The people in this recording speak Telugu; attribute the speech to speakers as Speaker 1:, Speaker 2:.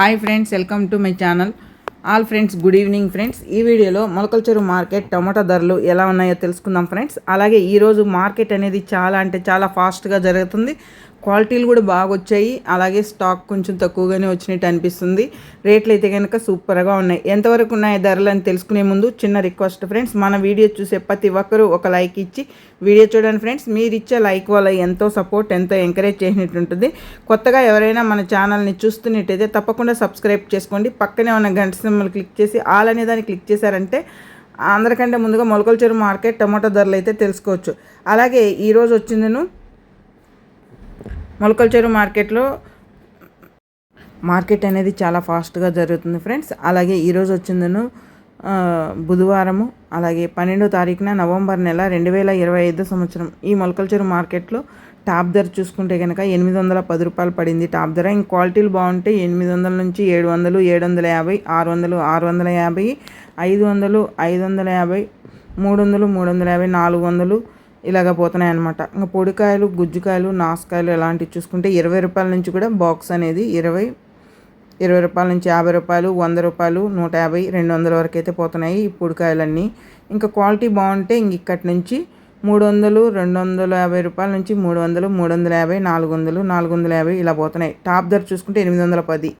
Speaker 1: Hi friends welcome to my channel all friends good evening friends ఈ వీడియోలో మొలకల్చెరు మార్కెట్ టమాటా ధరలు ఎలా ఉన్నాయో తెలుసుకుందాం ఫ్రెండ్స్ అలాగే ఈరోజు మార్కెట్ అనేది చాలా అంటే చాలా ఫాస్ట్గా జరుగుతుంది. క్వాలిటీలు కూడా బాగా వచ్చాయి అలాగే స్టాక్ కొంచెం తక్కువగానే వచ్చినట్టు అనిపిస్తుంది. రేట్లు అయితే కనుక సూపర్గా ఉన్నాయి. ఎంతవరకు ఉన్నాయి ధరలు అని తెలుసుకునే ముందు చిన్న రిక్వెస్ట్ ఫ్రెండ్స్ మన వీడియో చూసే ప్రతి ఒక్కరూ ఒక లైక్ ఇచ్చి వీడియో చూడండి ఫ్రెండ్స్. మీరు ఇచ్చే లైక్ వల్ల ఎంతో సపోర్ట్ ఎంతో ఎంకరేజ్ చేసినట్టుంటుంది కొత్తగా ఎవరైనా మన ఛానల్ని చూస్తున్నట్టయితే తప్పకుండా సబ్స్క్రైబ్ చేసుకోండి. పక్కనే ఉన్న గంట సింబల్ క్లిక్ చేసి ఆల్ అనే దాన్ని క్లిక్ చేశారంటే అందరికంటే ముందుగా మొలకల చెరువు మార్కెట్ టమాటో ధరలు అయితే తెలుసుకోవచ్చు. అలాగే ఈరోజు వచ్చిందను మొలకల చెరువు మార్కెట్లో మార్కెట్ అనేది చాలా ఫాస్ట్గా జరుగుతుంది ఫ్రెండ్స్. అలాగే ఈరోజు వచ్చిందను బుధవారము అలాగే పన్నెండో తారీఖున నవంబర్ నెల రెండు వేల ఇరవై ఐదో సంవత్సరం. ఈ మొలకల చెరువు మార్కెట్లో టాప్ ధర చూసుకుంటే కనుక ఎనిమిది వందల పది రూపాయలు పడింది టాప్ ధర. ఇంక క్వాలిటీలు బాగుంటే ఎనిమిది వందల నుంచి ఏడు వందలు ఏడు వందల యాభై ఆరు వందలు ఆరు వందల యాభై ఐదు వందలు ఐదు వందల యాభై మూడు వందలు మూడు వందల యాభై నాలుగు వందలు ఇలాగ పోతున్నాయి అనమాట ఇంకా పొడికాయలు గుజ్జుకాయలు నాసుకాయలు ఇలాంటివి చూసుకుంటే ఇరవై రూపాయల నుంచి కూడా బాక్స్ అనేది ఇరవై ఇరవై రూపాయల నుంచి యాభై రూపాయలు వంద రూపాయలు నూట యాభై రెండు వందల వరకు అయితే పోతున్నాయి ఈ పొడికాయలన్నీ. ఇంకా క్వాలిటీ బాగుంటే ఇంక ఇక్కడి నుంచి మూడు వందలు రెండు వందల యాభై రూపాయల నుంచి మూడు వందలు మూడు వందల యాభై నాలుగు వందలు నాలుగు వందల యాభై ఇలా పోతున్నాయి. టాప్ ధర చూసుకుంటే ఎనిమిది వందల పది.